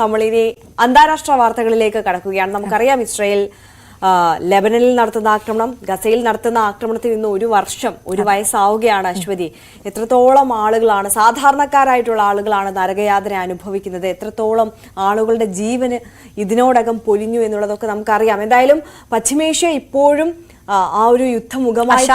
നമ്മളിനി അന്താരാഷ്ട്ര വാർത്തകളിലേക്ക് കടക്കുകയാണ്. നമുക്കറിയാം ഇസ്രയേൽ ലെബനനിൽ നടത്തുന്ന ആക്രമണം ഗസയിൽ നടത്തുന്ന ആക്രമണത്തിൽ നിന്ന് ഒരു വർഷം ഒരു വയസ്സാവുകയാണ് അശ്വതി. എത്രത്തോളം ആളുകളാണ് സാധാരണക്കാരായിട്ടുള്ള ആളുകളാണ് നരകയാതന അനുഭവിക്കുന്നത്? എത്രത്തോളം ആളുകളുടെ ജീവന് ഇതിനോടകം പൊലിഞ്ഞു എന്നുള്ളതൊക്കെ നമുക്കറിയാം. എന്തായാലും പശ്ചിമേഷ്യ ഇപ്പോഴും ആ, ഒരു യുദ്ധമുഖമായി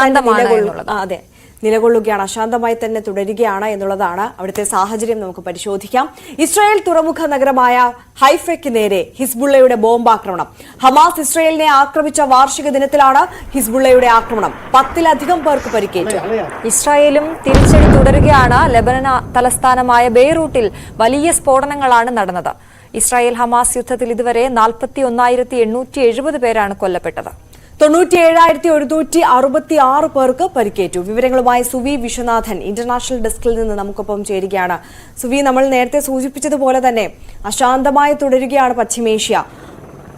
അതെ. നിലകൊള്ളുകയാണ്. അശാന്തമായി തന്നെ തുടരുകയാണ് എന്നുള്ളതാണ് അവിടുത്തെ സാഹചര്യം. നമുക്ക് പരിശോധിക്കാം. ഇസ്രായേൽ തുറമുഖ നഗരമായ ഹൈഫയ്ക്ക് നേരെ ഹിസ്ബുള്ളയുടെ ബോംബാക്രമണം. ഹമാസ് ഇസ്രായേലിനെ ആക്രമിച്ച വാർഷിക ദിനത്തിലാണ് ഹിസ്ബുള്ളയുടെ ആക്രമണം. പത്തിലധികം പേർക്ക് പരിക്കേറ്റു. ഇസ്രായേലും തിരിച്ചടി തുടരുകയാണ്. ലെബനൻ തലസ്ഥാനമായ ബെയ്റൂട്ടിൽ വലിയ സ്ഫോടനങ്ങളാണ് നടന്നത്. ഇസ്രായേൽ ഹമാസ് യുദ്ധത്തിൽ ഇതുവരെ നാൽപ്പത്തി ഒന്നായിരത്തി എണ്ണൂറ്റി എഴുപത് പേരാണ് കൊല്ലപ്പെട്ടത്. തൊണ്ണൂറ്റിയേഴായിരത്തി ഒരുന്നൂറ്റി അറുപത്തി ആറ് പേർക്ക് പരിക്കേറ്റു. വിവരങ്ങളുമായി സുവി വിശ്വനാഥൻ ഇന്റർനാഷണൽ ഡെസ്കിൽ നിന്ന് നമുക്കൊപ്പം ചേരുകയാണ്. സുവി നമ്മൾ നേരത്തെ സൂചിപ്പിച്ചതുപോലെ തന്നെ അശാന്തമായി തുടരുകയാണ് പശ്ചിമേഷ്യ.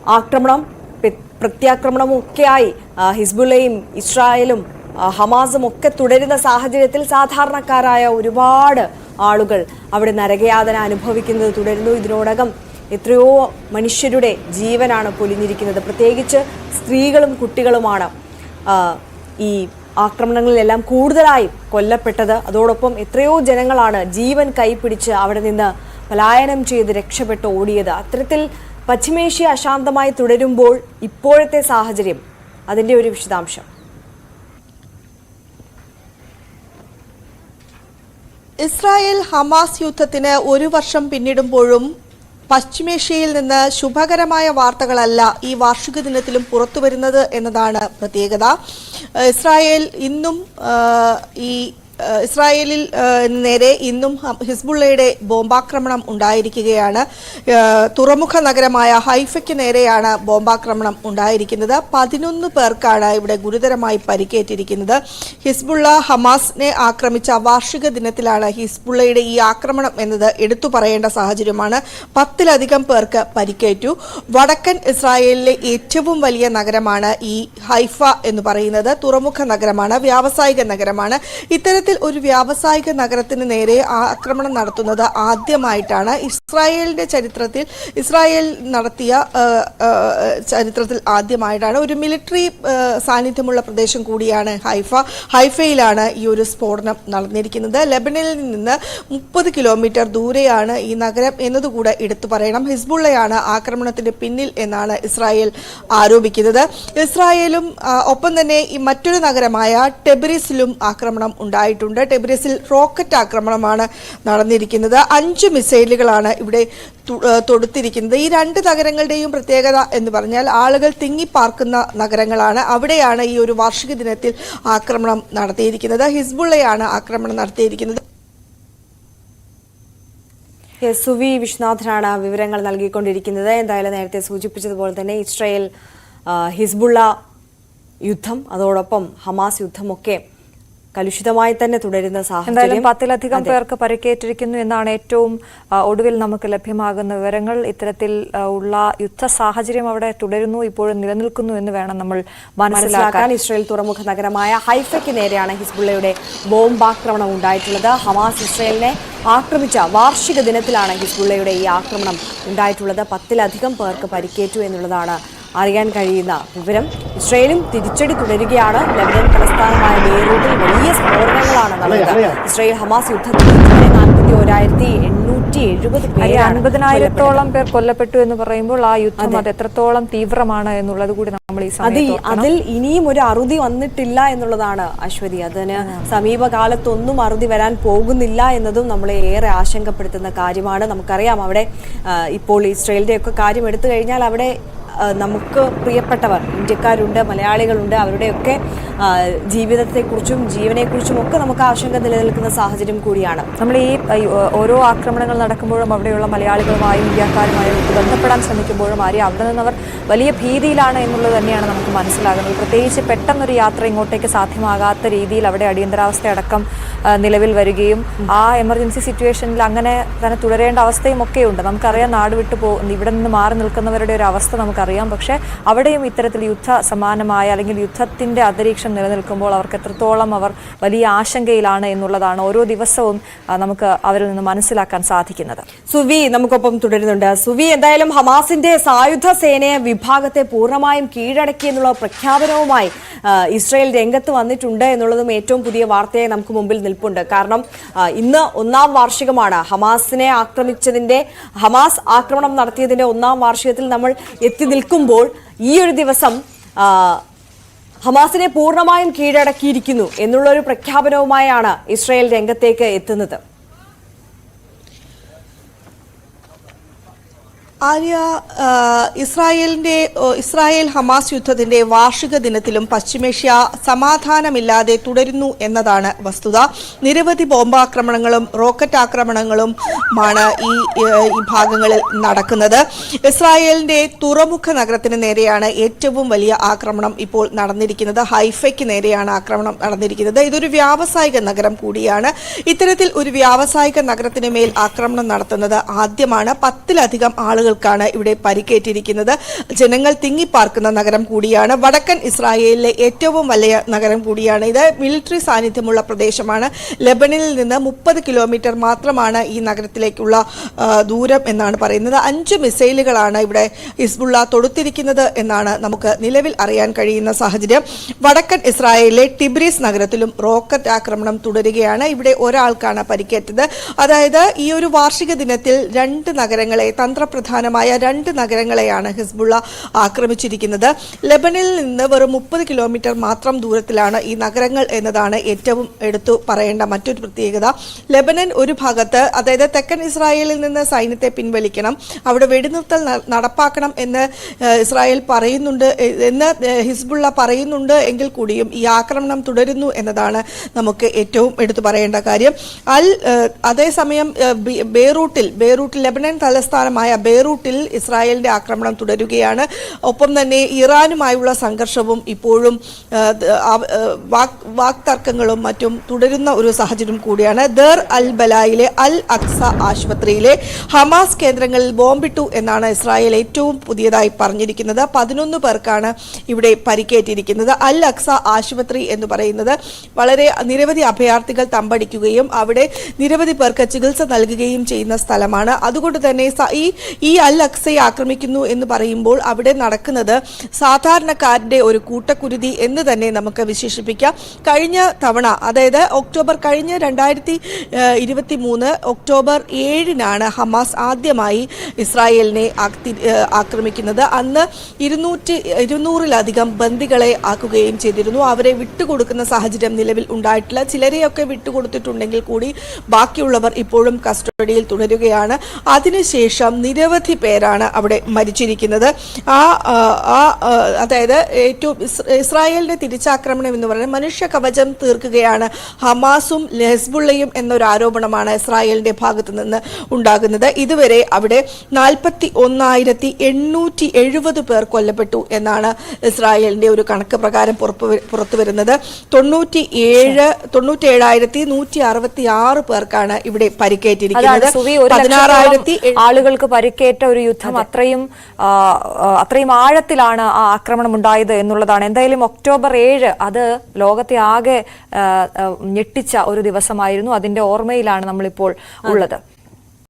ആക്രമണം പ്ര- പ്രത്യാക്രമണവും ഒക്കെയായി ഹിസ്ബുള്ളയും ഇസ്രായേലും ഹമാസും ഒക്കെ തുടരുന്ന സാഹചര്യത്തിൽ സാധാരണക്കാരായ ഒരുപാട് ആളുകൾ അവിടെ നരകയാതന അനുഭവിക്കുന്നത് തുടരുന്നു. ഇതിനോടകം എത്രയോ മനുഷ്യരുടെ ജീവനാണ് പൊലിഞ്ഞിരിക്കുന്നത്. പ്രത്യേകിച്ച് സ്ത്രീകളും കുട്ടികളുമാണ് ഈ ആക്രമണങ്ങളിലെല്ലാം കൂടുതലായും കൊല്ലപ്പെട്ടത്. അതോടൊപ്പം എത്രയോ ജനങ്ങളാണ് ജീവൻ കൈപ്പിടിച്ച് അവിടെ നിന്ന് പലായനം ചെയ്ത് രക്ഷപ്പെട്ട് ഓടിയത്. അത്തരത്തിൽ പശ്ചിമേഷ്യ അശാന്തമായി തുടരുമ്പോൾ ഇപ്പോഴത്തെ സാഹചര്യം. അതിന്റെ ഒരു വിശദാംശം. ഇസ്രായേൽ ഹമാസ് യുദ്ധത്തിന് ഒരു വർഷം പിന്നിടുമ്പോഴും പശ്ചിമേഷ്യയിൽ നിന്ന് ശുഭകരമായ വാർത്തകളല്ല ഈ വാർഷിക ദിനത്തിലും പുറത്തുവരുന്നത് എന്നതാണ് പ്രത്യേകത. ഇസ്രായേൽ ഇന്നും ഈ ഇസ്രായേലിൽ നേരെ ഇന്നും ഹിസ്ബുള്ളയുടെ ബോംബാക്രമണം ഉണ്ടായിരിക്കുകയാണ്. തുറമുഖ നഗരമായ ഹൈഫയ്ക്ക് നേരെയാണ് ബോംബാക്രമണം ഉണ്ടായിരിക്കുന്നത്. പതിനൊന്ന് പേർക്കാണ് ഇവിടെ ഗുരുതരമായി പരിക്കേറ്റിരിക്കുന്നത്. ഹിസ്ബുള്ള ഹമാസിനെ ആക്രമിച്ച വാർഷിക ദിനത്തിലാണ് ഹിസ്ബുള്ളയുടെ ഈ ആക്രമണം എന്നത് എടുത്തു പറയേണ്ട സാഹചര്യമാണ്. പത്തിലധികം പേർക്ക് പരിക്കേറ്റു. വടക്കൻ ഇസ്രായേലിലെ ഏറ്റവും വലിയ നഗരമാണ് ഈ ഹൈഫ എന്ന് പറയുന്നത്. തുറമുഖ നഗരമാണ് വ്യാവസായിക നഗരമാണ്. ഇത്തരത്തിൽ ഒരു വ്യാവസായിക നഗരത്തിന് നേരെ ആക്രമണം നടത്തുന്നത് ആദ്യമായിട്ടാണ്. ഇസ്രായേലിന്റെ ചരിത്രത്തിൽ ഇസ്രായേൽ നടത്തിയ ചരിത്രത്തിൽ ആദ്യമായിട്ടാണ് ഒരു മിലിറ്ററി സാന്നിധ്യമുള്ള പ്രദേശം കൂടിയാണ് ഹൈഫ. ഹൈഫയിലാണ് ഈ ഒരു സ്ഫോടനം നടന്നിരിക്കുന്നത്. ലെബനനിൽ നിന്ന് മുപ്പത് കിലോമീറ്റർ ദൂരെയാണ് ഈ നഗരം എന്നതുകൂടെ എടുത്തു പറയണം. ഹിസ്ബുള്ളയാണ് ആക്രമണത്തിന്റെ പിന്നിൽ എന്നാണ് ഇസ്രായേൽ ആരോപിക്കുന്നത്. ഇസ്രായേലും ഒപ്പം തന്നെ ഈ മറ്റൊരു നഗരമായ ടെബ്രീസിലും ആക്രമണം ഉണ്ടായിട്ടുണ്ട്. ടെബ്രിസിൽ റോക്കറ്റ് ആക്രമണമാണ് നടന്നിരിക്കുന്നത്. അഞ്ച് മിസൈലുകളാണ് ഇവിടെ തൊടുത്തിരിക്കുന്നത്. ഈ രണ്ട് നഗരങ്ങളുടെയും പ്രത്യേകത എന്ന് പറഞ്ഞാൽ ആളുകൾ തിങ്ങി പാർക്കുന്ന നഗരങ്ങളാണ്. അവിടെയാണ് ഈ ഒരു വാർഷിക ദിനത്തിൽ ആക്രമണം നടത്തിയിരിക്കുന്നത്. ഹിസ്ബുള്ളയാണ് ആക്രമണം നടത്തിയിരിക്കുന്നത്. സുവി വിശ്വനാഥനാണ് വിവരങ്ങൾ നൽകിക്കൊണ്ടിരിക്കുന്നത്. എന്തായാലും നേരത്തെ സൂചിപ്പിച്ചതുപോലെ തന്നെ ഇസ്രയേൽ ഹിസ്ബുള്ള യുദ്ധം അതോടൊപ്പം ഹമാസ് യുദ്ധമൊക്കെ കലുഷിതമായി തന്നെ തുടരുന്ന സാഹചര്യം. പത്തിലധികം. പേർക്ക് പരിക്കേറ്റിരിക്കുന്നു എന്നാണ് ഏറ്റവും ഒടുവിൽ നമുക്ക് ലഭ്യമാകുന്ന വിവരങ്ങൾ. ഇത്തരത്തിൽ ഉള്ള യുദ്ധ സാഹചര്യം അവിടെ തുടരുന്നു ഇപ്പോഴും നിലനിൽക്കുന്നു എന്ന് വേണം നമ്മൾ മനസ്സിലാക്കാൻ ഇസ്രായേൽ തുറമുഖ നഗരമായ ഹൈഫയ്ക്ക് നേരെയാണ് ഹിസ്ബുള്ളയുടെ ബോംബാക്രമണം ഉണ്ടായിട്ടുള്ളത്. ഹമാസ് ഇസ്രയേലിനെ ആക്രമിച്ച വാർഷിക ദിനത്തിലാണ് ഹിസ്ബുള്ളയുടെ ഈ ആക്രമണം ഉണ്ടായിട്ടുള്ളത്. പത്തിലധികം പേർക്ക് പരിക്കേറ്റു എന്നുള്ളതാണ് അറിയാൻ കഴിയുന്ന വിവരം ഇസ്രയേലും തിരിച്ചടി തുടരുകയാണ് ലെബനൻ തലസ്ഥാനമായ ബെയ്റൂട്ടിൽ വലിയ സ്ഫോടനങ്ങളാണ് നടന്നത്. ഇസ്രയേൽ ഹമാസ് യുദ്ധത്തിൽ നാൽപ്പത്തി ഒരായിരത്തി എണ്ണൂറ്റി എഴുപത് പേര് അൻപതിനായിരത്തോളം പേർ കൊല്ലപ്പെട്ടു എന്ന് പറയുമ്പോൾ ആ യുദ്ധം അത്. എത്രത്തോളം തീവ്രമാണ് എന്നുള്ളത് കൂടി നമ്മൾ ഈ അത് അതിൽ ഇനിയും ഒരു അറുതി വന്നിട്ടില്ല എന്നുള്ളതാണ് അശ്വതി. അതിന് സമീപകാലത്തൊന്നും അറുതി വരാൻ പോകുന്നില്ല എന്നതും നമ്മളെ ഏറെ ആശങ്കപ്പെടുത്തുന്ന കാര്യമാണ്. നമുക്കറിയാം അവിടെ ഇപ്പോൾ ഇസ്രയേലിന്റെ ഒക്കെ കാര്യം എടുത്തു കഴിഞ്ഞാൽ അവിടെ നമുക്ക് പ്രിയപ്പെട്ടവർ ഇന്ത്യക്കാരുണ്ട് മലയാളികളുണ്ട് അവരുടെയൊക്കെ ജീവിതത്തെക്കുറിച്ചും ജീവനെക്കുറിച്ചും ഒക്കെ നമുക്ക് ആശങ്ക നിലനിൽക്കുന്ന സാഹചര്യം കൂടിയാണ്. നമ്മൾ ഈ ഓരോ ആക്രമണങ്ങൾ നടക്കുമ്പോഴും അവിടെയുള്ള മലയാളികളുമായും ഇന്ത്യക്കാരുമായും ബന്ധപ്പെടാൻ ശ്രമിക്കുമ്പോഴും ആരെയും അവിടെ നിന്നവർ വലിയ ഭീതിയിലാണ് എന്നുള്ളത് തന്നെയാണ് നമുക്ക് മനസ്സിലാകുന്നത്. പ്രത്യേകിച്ച് പെട്ടെന്നൊരു യാത്ര ഇങ്ങോട്ടേക്ക് സാധ്യമാകാത്ത രീതിയിൽ അവിടെ അടിയന്തരാവസ്ഥ അടക്കം നിലവിൽ വരികയും ആ എമർജൻസി സിറ്റുവേഷനിൽ അങ്ങനെ തന്നെ തുടരേണ്ട അവസ്ഥയും ഒക്കെയുണ്ട് നമുക്കറിയാം നാട് വിട്ടു പോ ഇവിടെ നിന്ന് മാറി നിൽക്കുന്നവരുടെ ഒരു അവസ്ഥ നമുക്ക് നമുക്കറിയാം. പക്ഷേ അവിടെയും ഇത്തരത്തിൽ യുദ്ധ സമാനമായ അല്ലെങ്കിൽ യുദ്ധത്തിന്റെ അന്തരീക്ഷം നിലനിൽക്കുമ്പോൾ അവർക്ക് എത്രത്തോളം അവർ വലിയ ആശങ്കയിലാണ് എന്നുള്ളതാണ് ഓരോ ദിവസവും നമുക്ക് അവരിൽ നിന്ന് മനസ്സിലാക്കാൻ സാധിക്കുന്നത്. സുവി നമുക്കൊപ്പം തുടരുന്നുണ്ട്. സുവി എന്തായാലും ഹമാസിന്റെ സായുധ സേനയെ വിഭാഗത്തെ പൂർണമായും കീഴടക്കി എന്നുള്ള പ്രഖ്യാപനവുമായി ഇസ്രയേൽ രംഗത്ത് വന്നിട്ടുണ്ട് എന്നുള്ളതും ഏറ്റവും പുതിയ വാർത്തയായി നമുക്ക് മുമ്പിൽ നിൽപ്പുണ്ട്. കാരണം ഇന്ന് ഒന്നാം വാർഷികമാണ്. ഹമാസിനെ ആക്രമിച്ചതിന്റെ ഹമാസ് ആക്രമണം നടത്തിയതിന്റെ ഒന്നാം വാർഷികത്തിൽ നമ്മൾ എത്തി നിൽക്കുമ്പോൾ ഈ ഒരു ദിവസം ഹമാസിനെ പൂർണമായും കീഴടക്കിയിരിക്കുന്നു എന്നുള്ള ഒരു പ്രഖ്യാപനവുമായാണ് ഇസ്രായേൽ രംഗത്തേക്ക് എത്തുന്നത്. ആര്യ ഇസ്രായേലിന്റെ ഇസ്രായേൽ ഹമാസ് യുദ്ധത്തിന്റെ വാർഷിക ദിനത്തിലും പശ്ചിമേഷ്യ സമാധാനമില്ലാതെ തുടരുന്നു എന്നതാണ് വസ്തുത. നിരവധി ബോംബാക്രമണങ്ങളും റോക്കറ്റ് ആക്രമണങ്ങളും ആണ് ഈ ഭാഗങ്ങളിൽ നടക്കുന്നത്. ഇസ്രായേലിന്റെ തുറമുഖ നഗരത്തിന് നേരെയാണ് ഏറ്റവും വലിയ ആക്രമണം ഇപ്പോൾ നടന്നിരിക്കുന്നത്. ഹൈഫയ്ക്ക് നേരെയാണ് ആക്രമണം നടന്നിരിക്കുന്നത്. ഇതൊരു വ്യാവസായിക നഗരം കൂടിയാണ്. ഇത്തരത്തിൽ ഒരു വ്യാവസായിക നഗരത്തിന് മേൽ ആക്രമണം നടത്തുന്നത് ആദ്യമാണ്. പത്തിലധികം ആളുകൾക്കാണ് ഇവിടെ പരിക്കേറ്റിരിക്കുന്നത്. ജനങ്ങൾ തിങ്ങിപ്പാർക്കുന്ന നഗരം കൂടിയാണ്. വടക്കൻ ഇസ്രായേലിലെ ഏറ്റവും വലിയ നഗരം കൂടിയാണ് ഇത്. മിലിറ്ററി സാന്നിധ്യമുള്ള പ്രദേശമാണ്. ലെബനിൽ നിന്ന് മുപ്പത് കിലോമീറ്റർ മാത്രമാണ് ഈ നഗരത്തിലേക്കുള്ള ദൂരം എന്നാണ് പറയുന്നത്. അഞ്ച് മിസൈലുകളാണ് ഇവിടെ ഹിസ്ബുള്ള തൊടുത്തിരിക്കുന്നത് എന്നാണ് നമുക്ക് നിലവിൽ അറിയാൻ കഴിയുന്ന സാഹചര്യം. വടക്കൻ ഇസ്രായേലിലെ ടിബ്രീസ് നഗരത്തിലും റോക്കറ്റ് ആക്രമണം തുടരുകയാണ്. ഇവിടെ ഒരാൾക്കാണ് പരിക്കേറ്റത്. അതായത് ഈ ഒരു വാർഷിക ദിനത്തിൽ രണ്ട് നഗരങ്ങളെ തന്ത്രപ്രധാനമായ രണ്ട് നഗരങ്ങളെയാണ് ഹിസ്ബുള്ള ആക്രമിച്ചിരിക്കുന്നത്. ലെബനിൽ നിന്ന് വെറും മുപ്പത് കിലോമീറ്റർ മാത്രം ദൂരത്തിലാണ് ഈ നഗരങ്ങൾ എന്നതാണ് ഏറ്റവും എടുത്തു പറയേണ്ട മറ്റൊരു പ്രത്യേകത. ലെബനൻ ഒരു ഭാഗത്ത് അതായത് തെക്കൻ ഇസ്രായേലിൽ നിന്ന് സൈന്യത്തെ പിൻവലിക്കണം അവിടെ വെടിനിർത്തൽ നടപ്പാക്കണം എന്ന് ഇസ്രായേൽ പറയുന്നുണ്ട് എന്ന് ഹിസ്ബുള്ള പറയുന്നുണ്ട് എങ്കിൽ കൂടിയും ഈ ആക്രമണം തുടരുന്നു എന്നതാണ് നമുക്ക് ഏറ്റവും എടുത്തു പറയേണ്ട കാര്യം. അൽ അതേസമയം ബേറൂട്ടിൽ ബേറൂട്ടിൽ ലെബനൻ തലസ്ഥാനമായ ബെയ്റൂട്ടിൽ ഇസ്രായേലിന്റെ ആക്രമണം തുടരുകയാണ്. ഒപ്പം തന്നെ ഇറാനുമായുള്ള സംഘർഷവും ഇപ്പോഴും വാക്തർക്കങ്ങളും മറ്റും തുടരുന്ന ഒരു സാഹചര്യം കൂടിയാണ്. ദർ അൽ ബലായിലെ അൽ അക്സ ആശുപത്രിയിലെ ഹമാസ് കേന്ദ്രങ്ങളിൽ ബോംബിട്ടു എന്നാണ് ഇസ്രായേൽ ഏറ്റവും പുതിയതായി പറഞ്ഞിരിക്കുന്നത്. പതിനൊന്ന് പേർക്കാണ് ഇവിടെ പരിക്കേറ്റിരിക്കുന്നത്. അൽ അക്സ ആശുപത്രി എന്ന് പറയുന്നത് വളരെ നിരവധി അഭയാർത്ഥികൾ തമ്പടിക്കുകയും അവിടെ നിരവധി പേർക്ക് ചികിത്സ നൽകുകയും ചെയ്യുന്ന സ്ഥലമാണ്. അതുകൊണ്ട് തന്നെ ഈ ഈ അൽ അക്സയെ ആക്രമിക്കുന്നു എന്ന് പറയുമ്പോൾ അവിടെ നടക്കുന്നത് സാധാരണക്കാരുടെ ഒരു കൂട്ടക്കുരുതി എന്ന് തന്നെ നമുക്ക് വിശേഷിപ്പിക്കാം. കഴിഞ്ഞ തവണ അതായത് ഒക്ടോബർ കഴിഞ്ഞ രണ്ടായിരത്തി ഇരുപത്തി മൂന്ന് ഒക്ടോബർ ഏഴിനാണ് ഹമാസ് ആദ്യമായി ഇസ്രായേലിനെ ആക്രമിക്കുന്നത്. അന്ന് ഇരുന്നൂറ്റി ഇരുന്നൂറിലധികം ബന്ദികളെ ആക്കുകയും ചെയ്തിരുന്നു. അവരെ വിട്ടുകൊടുക്കുന്ന സാഹചര്യം നിലവിൽ ഉണ്ടായിട്ടില്ല. ചിലരെയൊക്കെ വിട്ടുകൊടുത്തിട്ടുണ്ടെങ്കിൽ കൂടി ബാക്കിയുള്ളവർ ഇപ്പോഴും കസ്റ്റഡിയിൽ തുടരുകയാണ്. അതിനുശേഷം നിരവധി പേരാണ് അവിടെ മരിച്ചിരിക്കുന്നത്. ആ ആ, അതായത് ഏറ്റവും ഇസ്- ഇസ്രായേലിന്റെ തിരിച്ചാക്രമണം എന്ന് പറയുന്നത് മനുഷ്യ കവചം തീർക്കുകയാണ്. ഹമാസും ലെസ്ബുള്ളയും എന്നൊരു ആരോപണമാണ് ഇസ്രായേലിന്റെ ഭാഗത്ത് നിന്ന് ഉണ്ടാകുന്നത്. ഇതുവരെ അവിടെ നാൽപ്പത്തി ഒന്നായിരത്തി എണ്ണൂറ്റി എഴുപത് പേർ കൊല്ലപ്പെട്ടു എന്നാണ് ഇസ്രായേലിന്റെ ഒരു കണക്ക് പ്രകാരം പുറത്തു വരുന്നത്. തൊണ്ണൂറ്റി ഏഴ് തൊണ്ണൂറ്റി ഏഴായിരത്തി നൂറ്റി അറുപത്തി ആറ് പേർക്കാണ് ഇവിടെ പരിക്കേറ്റിരിക്കുന്നത് പതിനാറായിരത്തി ആളുകൾക്ക് ആളുകൾക്ക് പരിക്കേറ്റ ഒരു യുദ്ധം അത്രയും അത്രയും ആഴത്തിലാണ് ആ ആക്രമണം ഉണ്ടായത് എന്നുള്ളതാണ്. എന്തായാലും ഒക്ടോബർ ഏഴ് അത് ലോകത്തെ ആകെ ഞെട്ടിച്ച ഒരു ദിവസമായിരുന്നു. അതിന്റെ ഓർമ്മയിലാണ് നമ്മളിപ്പോൾ ഉള്ളത്.